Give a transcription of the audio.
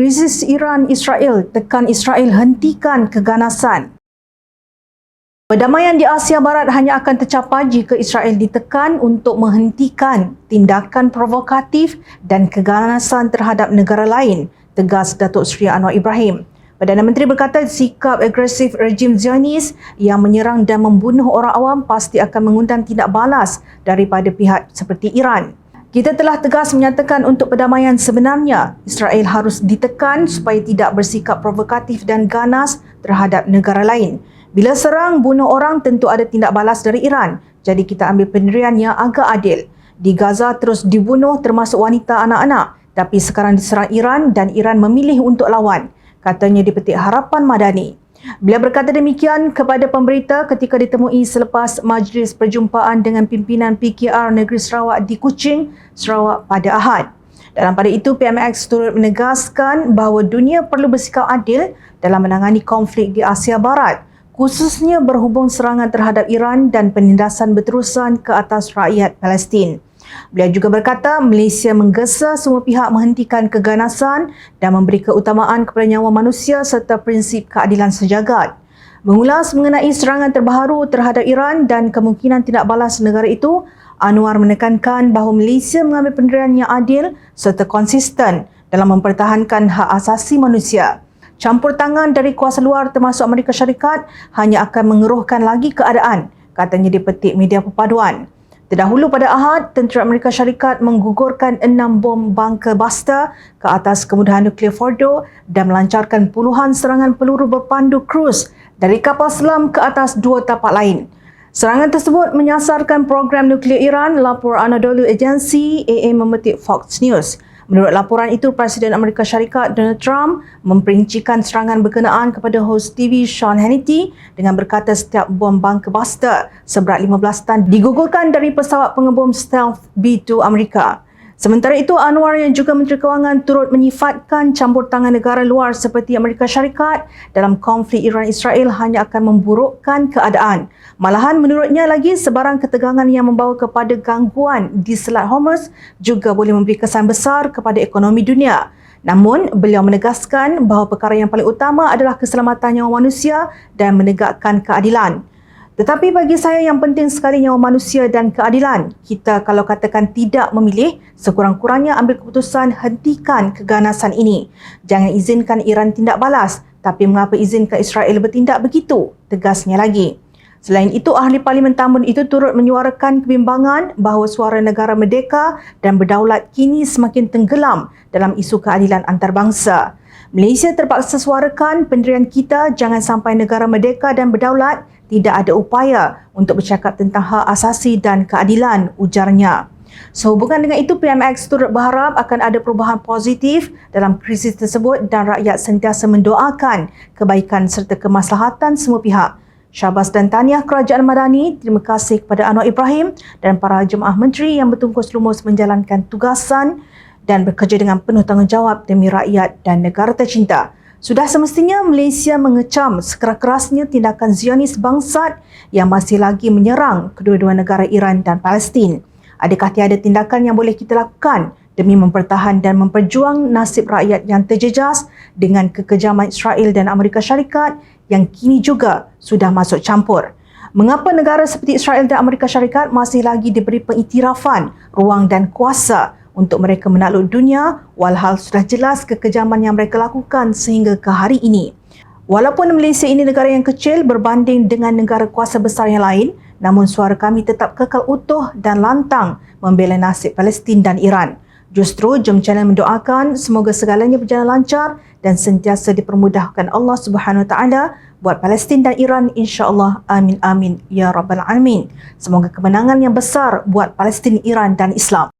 Krisis Iran-Israel tekan Israel hentikan keganasan. Perdamaian di Asia Barat hanya akan tercapai jika Israel ditekan untuk menghentikan tindakan provokatif dan keganasan terhadap negara lain, tegas Datuk Seri Anwar Ibrahim. Perdana Menteri berkata sikap agresif rejim Zionis yang menyerang dan membunuh orang awam pasti akan mengundang tindak balas daripada pihak seperti Iran. Kita telah tegas menyatakan untuk perdamaian sebenarnya, Israel harus ditekan supaya tidak bersikap provokatif dan ganas terhadap negara lain. Bila serang bunuh orang tentu ada tindak balas dari Iran. Jadi kita ambil pendirian yang agak adil. Di Gaza terus dibunuh termasuk wanita anak-anak. Tapi sekarang diserang Iran dan Iran memilih untuk lawan. Katanya di petik harapan Madani. Beliau berkata demikian kepada pemberita ketika ditemui selepas majlis perjumpaan dengan pimpinan PKR Negeri Sarawak di Kuching, Sarawak pada Ahad. Dalam pada itu, PMX turut menegaskan bahawa dunia perlu bersikap adil dalam menangani konflik di Asia Barat khususnya berhubung serangan terhadap Iran dan penindasan berterusan ke atas rakyat Palestin. Beliau juga berkata Malaysia menggesa semua pihak menghentikan keganasan dan memberi keutamaan kepada nyawa manusia serta prinsip keadilan sejagat. Mengulas mengenai serangan terbaru terhadap Iran dan kemungkinan tindak balas negara itu, Anwar menekankan bahawa Malaysia mengambil pendirian yang adil serta konsisten dalam mempertahankan hak asasi manusia campur tangan dari kuasa luar termasuk Amerika Syarikat hanya akan mengeruhkan lagi keadaan, katanya di petik media perpaduan. Terdahulu pada Ahad, tentera Amerika Syarikat menggugurkan enam bom bunker buster ke atas kemudahan nuklear Fordo dan melancarkan puluhan serangan peluru berpandu krus dari kapal selam ke atas dua tapak lain. Serangan tersebut menyasarkan program nuklear Iran, lapor Anadolu Agency AA memetik Fox News. Menurut laporan itu, Presiden Amerika Syarikat Donald Trump memperincikan serangan berkenaan kepada host TV Sean Hannity dengan berkata setiap bom bunker buster seberat 15 tan digugurkan dari pesawat pengebom stealth B-2 Amerika. Sementara itu, Anwar yang juga Menteri Kewangan turut menyifatkan campur tangan negara luar seperti Amerika Syarikat dalam konflik Iran-Israel hanya akan memburukkan keadaan. Malahan menurutnya lagi sebarang ketegangan yang membawa kepada gangguan di Selat Hormuz juga boleh memberi kesan besar kepada ekonomi dunia. Namun, beliau menegaskan bahawa perkara yang paling utama adalah keselamatan nyawa manusia dan menegakkan keadilan. Tetapi bagi saya yang penting sekali nyawa manusia dan keadilan. Kita kalau katakan tidak memilih, sekurang-kurangnya ambil keputusan hentikan keganasan ini. Jangan izinkan Iran tindak balas. Tapi mengapa izinkan Israel bertindak begitu? Tegasnya lagi. Selain itu, ahli parlimen tamun itu turut menyuarakan kebimbangan bahawa suara negara merdeka dan berdaulat kini semakin tenggelam dalam isu keadilan antarabangsa. Malaysia terpaksa suarakan pendirian kita jangan sampai negara merdeka dan berdaulat tidak ada upaya untuk bercakap tentang hak asasi dan keadilan, ujarnya. Sehubungan dengan itu, PMX turut berharap akan ada perubahan positif dalam krisis tersebut dan rakyat sentiasa mendoakan kebaikan serta kemaslahatan semua pihak. Syabas dan Tahniah Kerajaan Madani, terima kasih kepada Anwar Ibrahim dan para jemaah menteri yang bertungkus lumus menjalankan tugasan dan bekerja dengan penuh tanggungjawab demi rakyat dan negara tercinta. Sudah semestinya Malaysia mengecam sekeras-kerasnya tindakan Zionis bangsat yang masih lagi menyerang kedua-dua negara Iran dan Palestin. Adakah tiada tindakan yang boleh kita lakukan demi mempertahan dan memperjuang nasib rakyat yang terjejas dengan kekejaman Israel dan Amerika Syarikat yang kini juga sudah masuk campur? Mengapa negara seperti Israel dan Amerika Syarikat masih lagi diberi pengiktirafan, ruang dan kuasa untuk mereka menakluk dunia walhal sudah jelas kekejaman yang mereka lakukan sehingga ke hari ini. Walaupun Malaysia ini negara yang kecil berbanding dengan negara kuasa besar yang lain, namun suara kami tetap kekal utuh dan lantang membela nasib Palestin dan Iran. Justru jom channel mendoakan semoga segalanya berjalan lancar dan sentiasa dipermudahkan Allah Subhanahu Taala buat Palestin dan Iran insya-Allah amin amin ya rabbal alamin. Semoga kemenangan yang besar buat Palestin, Iran dan Islam.